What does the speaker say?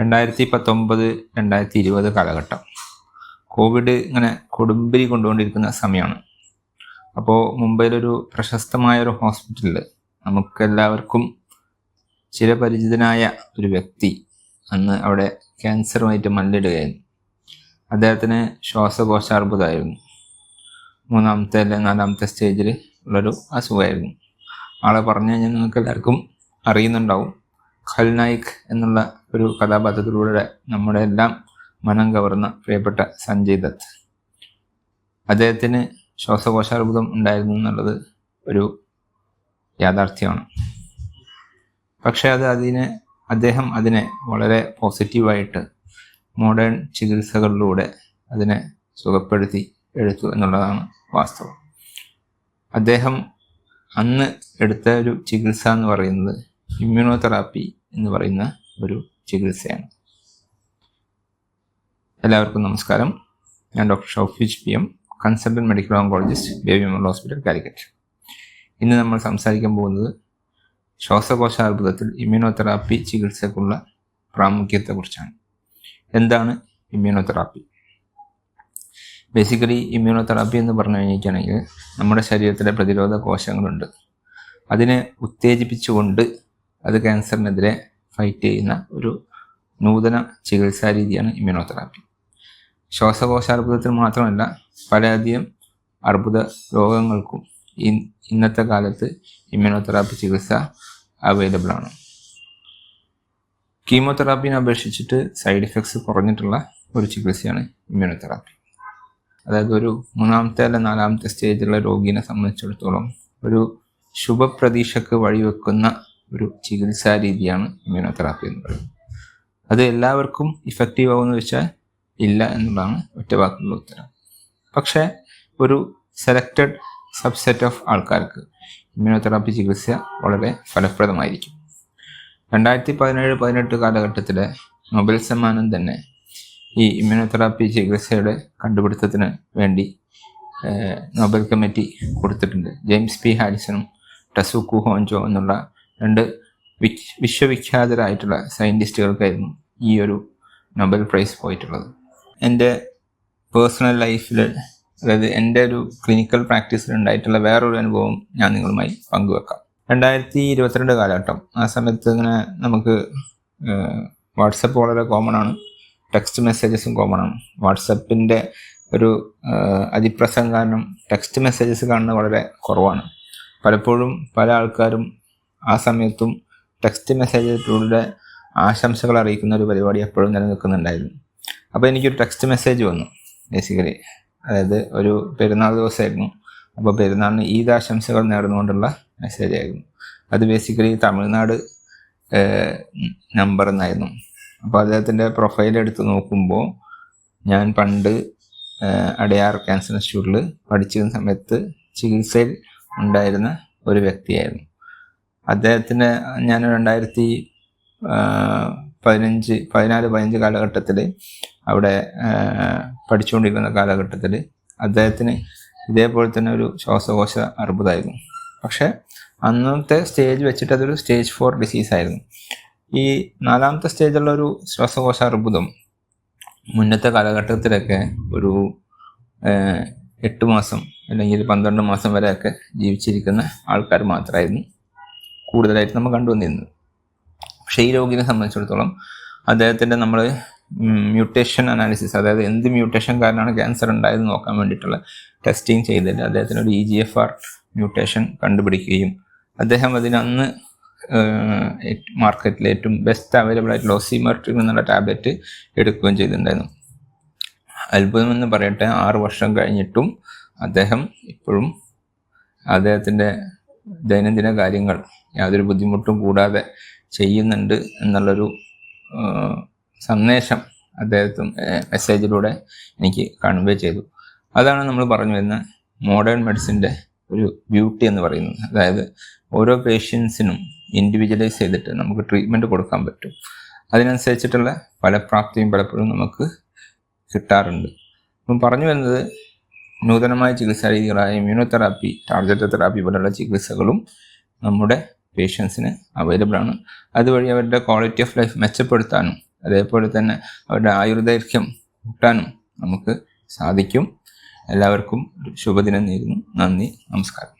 രണ്ടായിരത്തി പത്തൊമ്പത് രണ്ടായിരത്തി ഇരുപത് കാലഘട്ടം. കോവിഡ് ഇങ്ങനെ കൊടുമ്പിരി കൊണ്ടുകൊണ്ടിരിക്കുന്ന സമയമാണ്. അപ്പോൾ മുംബൈയിലൊരു പ്രശസ്തമായ ഒരു ഹോസ്പിറ്റലിൽ നമുക്കെല്ലാവർക്കും ചിരപരിചിതനായ ഒരു വ്യക്തി അന്ന് അവിടെ ക്യാൻസറുമായിട്ട് മല്ലിടുകയായിരുന്നു. അദ്ദേഹത്തിന് ശ്വാസകോശാർബുദമായിരുന്നു മൂന്നാമത്തെ അല്ലെങ്കിൽ നാലാമത്തെ സ്റ്റേജിൽ ഉള്ളൊരു അസുഖമായിരുന്നു. ആളെ പറഞ്ഞു കഴിഞ്ഞാൽ നിങ്ങൾക്ക് എല്ലാവർക്കും അറിയുന്നുണ്ടാവും. ഖൽനായിക് എന്നുള്ള ഒരു കഥാപാത്രത്തിലൂടെ നമ്മുടെ എല്ലാം മനം കവർന്ന പ്രിയപ്പെട്ട സഞ്ജയ് ദത്ത്. അദ്ദേഹത്തിന് ശ്വാസകോശാർബുദം ഉണ്ടായിരുന്നു എന്നുള്ളത് ഒരു യാഥാർത്ഥ്യമാണ്. പക്ഷേ അത് അതിനെ അദ്ദേഹം അതിനെ വളരെ പോസിറ്റീവായിട്ട് മോഡേൺ ചികിത്സകളിലൂടെ അതിനെ സുഖപ്പെടുത്തി എടുത്തു എന്നുള്ളതാണ് വാസ്തവം. അദ്ദേഹം അന്ന് എടുത്ത ഒരു ചികിത്സ എന്ന് പറയുന്നത് ഇമ്മ്യൂണോതെറാപ്പി എന്ന് പറയുന്ന ഒരു ചികിത്സയാണ്. എല്ലാവർക്കും നമസ്കാരം. ഞാൻ doctor Shoufij P M consultant medical oncologist baby memorial hospital Calicut. ഇന്ന് നമ്മൾ സംസാരിക്കാൻ പോകുന്നത് ശ്വാസകോശ അർബുദത്തിൽ ഇമ്മ്യൂണോതെറാപ്പി ചികിത്സക്കുള്ള പ്രാമുഖ്യത്തെക്കുറിച്ചാണ്. എന്താണ് ഇമ്മ്യൂണോതെറാപ്പി? ബേസിക്കലി ഇമ്മ്യൂണോതെറാപ്പി എന്ന് പറഞ്ഞു കഴിഞ്ഞിട്ടുണ്ടെങ്കിൽ നമ്മുടെ ശരീരത്തിലെ പ്രതിരോധ കോശങ്ങളുണ്ട് അതിനെ ഉത്തേജിപ്പിച്ചുകൊണ്ട് അത് ക്യാൻസറിനെതിരെ ഫൈറ്റ് ചെയ്യുന്ന ഒരു നൂതന ചികിത്സാ രീതിയാണ് ഇമ്മ്യൂണോതെറാപ്പി ശ്വാസകോശാർബുദത്തിൽ മാത്രമല്ല പലയധികം അർബുദ രോഗങ്ങൾക്കും ഇന്നത്തെ കാലത്ത് ഇമ്മ്യൂണോതെറാപ്പി ചികിത്സ അവൈലബിൾ ആണ്. കീമോതെറാപ്പിനെ അപേക്ഷിച്ചിട്ട് സൈഡ് എഫക്ട്സ് കുറഞ്ഞിട്ടുള്ള ഒരു ചികിത്സയാണ് ഇമ്മ്യൂണോതെറാപ്പി അതായത് ഒരു മൂന്നാമത്തെ അല്ല നാലാമത്തെ സ്റ്റേജിലുള്ള രോഗിനെ സംബന്ധിച്ചിടത്തോളം ഒരു ശുഭപ്രതീക്ഷക്ക് വഴിവെക്കുന്ന ഒരു ചികിത്സാ രീതിയാണ് ഇമ്മ്യൂണോതെറാപ്പി എന്ന് പറയുന്നത്. അത് എല്ലാവർക്കും ഇഫക്റ്റീവ് ആവുമെന്ന് വെച്ചാൽ ഇല്ല എന്നുള്ളതാണ് ഒറ്റ ഉത്തരം. പക്ഷേ ഒരു സെലക്റ്റഡ് സബ്സെറ്റ് ഓഫ് ആൾക്കാർക്ക് ഇമ്മ്യൂണോതെറാപ്പി ചികിത്സ വളരെ ഫലപ്രദമായിരിക്കും. രണ്ടായിരത്തി പതിനേഴ് പതിനെട്ട് കാലഘട്ടത്തിലെ നൊബൽ സമ്മാനം തന്നെ ഈ ഇമ്മ്യൂണോതെറാപ്പി ചികിത്സയുടെ കണ്ടുപിടുത്തത്തിന് വേണ്ടി നൊബൽ കമ്മിറ്റി കൊടുത്തിട്ടുണ്ട്. ജെയിംസ് പി ഹാരിസണും ടസുക്കു ഹോഞ്ചോ എന്നുള്ള രണ്ട് വിശ്വവിഖ്യാതരായിട്ടുള്ള സയന്റിസ്റ്റുകൾക്കായിരുന്നു ഈ ഒരു നൊബൽ പ്രൈസ് പോയിട്ടുള്ളത്. എന്റെ പേഴ്സണൽ ലൈഫിൽ അതായത് എന്റെ ഒരു ക്ലിനിക്കൽ പ്രാക്ടീസിൽ ഉണ്ടായിട്ടുള്ള വേറൊരു അനുഭവം ഞാൻ നിങ്ങളുമായി പങ്കുവെക്കാം. രണ്ടായിരത്തി ഇരുപത്തിരണ്ട് കാലഘട്ടം. ആ സമയത്ത് ഇങ്ങനെ നമുക്ക് വാട്സപ്പ് വളരെ കോമൺ ആണ്. ടെക്സ്റ്റ് മെസ്സേജസും കോമൺ ആണ്. വാട്സപ്പിന്റെ ഒരു അതിപ്രസം കാരണം ടെക്സ്റ്റ് മെസ്സേജസ് കാണുന്നത് വളരെ കുറവാണ്. പലപ്പോഴും പല ആൾക്കാരും ആ സമയത്തും ടെക്സ്റ്റ് മെസ്സേജിലൂടെ ആശംസകൾ അറിയിക്കുന്ന ഒരു പരിപാടി എപ്പോഴും നിലനിൽക്കുന്നുണ്ടായിരുന്നു. അപ്പോൾ എനിക്കൊരു ടെക്സ്റ്റ് മെസ്സേജ് വന്നു ബേസിക്കലി അതായത് ഒരു പെരുന്നാൾ ദിവസമായിരുന്നു. അപ്പോൾ പെരുന്നാളിന് ഈദ് ആശംസകൾ നേർന്നുകൊണ്ടുള്ള മെസ്സേജ് ആയിരുന്നു. അത് ബേസിക്കലി തമിഴ്നാട് നമ്പർ എന്നായിരുന്നു. അപ്പോൾ അദ്ദേഹത്തിന്റെ പ്രൊഫൈൽ എടുത്ത് നോക്കുമ്പോൾ ഞാൻ പണ്ട് അടയാർ ക്യാൻസർ ഇൻസ്റ്റിറ്റ്യൂട്ടിൽ പഠിച്ചിരുന്ന സമയത്ത് ചികിത്സയിൽ ഉണ്ടായിരുന്ന ഒരു വ്യക്തിയായിരുന്നു. അദ്ദേഹത്തിന് ഞാൻ രണ്ടായിരത്തി പതിനഞ്ച് പതിനാല് പതിനഞ്ച് കാലഘട്ടത്തിൽ അവിടെ പഠിച്ചുകൊണ്ടിരിക്കുന്ന കാലഘട്ടത്തിൽ അദ്ദേഹത്തിന് ഇതേപോലെ തന്നെ ഒരു ശ്വാസകോശ അർബുദമായിരുന്നു പക്ഷേ അന്നത്തെ സ്റ്റേജ് വെച്ചിട്ട് അതൊരു സ്റ്റേജ് ഫോർ ഡിസീസ് ആയിരുന്നു ഈ നാലാമത്തെ സ്റ്റേജുള്ള ഒരു ശ്വാസകോശ അർബുദം മുന്നത്തെ കാലഘട്ടത്തിലൊക്കെ ഒരു എട്ട് മാസം അല്ലെങ്കിൽ പന്ത്രണ്ട് മാസം വരെയൊക്കെ ജീവിച്ചിരിക്കുന്ന ആൾക്കാർ മാത്രമായിരുന്നു കൂടുതലായിട്ട് നമ്മൾ കണ്ടുവന്നിരുന്നത്. പക്ഷേ ഈ രോഗിനെ സംബന്ധിച്ചിടത്തോളം അദ്ദേഹത്തിന്റെ നമ്മൾ മ്യൂട്ടേഷൻ അനാലിസിസ് അതായത് എന്ത് മ്യൂട്ടേഷൻ കാരണമാണ് ക്യാൻസർ ഉണ്ടായതെന്ന് നോക്കാൻ വേണ്ടിയിട്ടുള്ള ടെസ്റ്റിംഗ് ചെയ്തിട്ട് അദ്ദേഹത്തിന് ഒരു E G F R mutation കണ്ടുപിടിക്കുകയും അദ്ദേഹം അതിനന്ന് മാർക്കറ്റിൽ ഏറ്റവും ബെസ്റ്റ് അവൈലബിൾ ആയിട്ടുള്ള ഒസിമർട്രിക് എന്നുള്ള ടാബ്ലറ്റ് എടുക്കുകയും ചെയ്തിട്ടുണ്ടായിരുന്നു. അത്ഭുതം എന്ന് പറയട്ടെ ആറ് വർഷം കഴിഞ്ഞിട്ടും അദ്ദേഹം ഇപ്പോഴും അദ്ദേഹത്തിന്റെ ദൈനംദിന കാര്യങ്ങൾ യാതൊരു ബുദ്ധിമുട്ടും കൂടാതെ ചെയ്യുന്നുണ്ട് എന്നുള്ളൊരു സന്ദേശം അദ്ദേഹത്തും മെസ്സേജിലൂടെ എനിക്ക് കൺവേ ചെയ്തു. അതാണ് നമ്മൾ പറഞ്ഞു വരുന്ന മോഡേൺ മെഡിസിന്റെ ഒരു ബ്യൂട്ടി എന്ന് പറയുന്നത്. അതായത് ഓരോ പേഷ്യൻസിനും ഇൻഡിവിജ്വലൈസ് ചെയ്തിട്ട് നമുക്ക് ട്രീറ്റ്മെന്റ് കൊടുക്കാൻ പറ്റും. അതിനനുസരിച്ചിട്ടുള്ള ഫലപ്രാപ്തിയും പലപ്പോഴും നമുക്ക് കിട്ടാറുണ്ട്. അപ്പം പറഞ്ഞു വരുന്നത് നൂതനമായ ചികിത്സാ രീതികളായ ഇമ്മ്യൂണോതെറാപ്പി ടാർഗറ്റ് തെറാപ്പി പോലുള്ള ചികിത്സകളും നമ്മുടെ പേഷ്യൻസിന് അവൈലബിൾ ആണ്. അതുവഴി അവരുടെ ക്വാളിറ്റി ഓഫ് ലൈഫ് മെച്ചപ്പെടുത്താനും അതേപോലെ തന്നെ അവരുടെ ആയുർദൈർഘ്യം കൂട്ടാനും നമുക്ക് സാധിക്കും. എല്ലാവർക്കും ശുഭദിനം നേരുന്നു. നന്ദി നമസ്കാരം.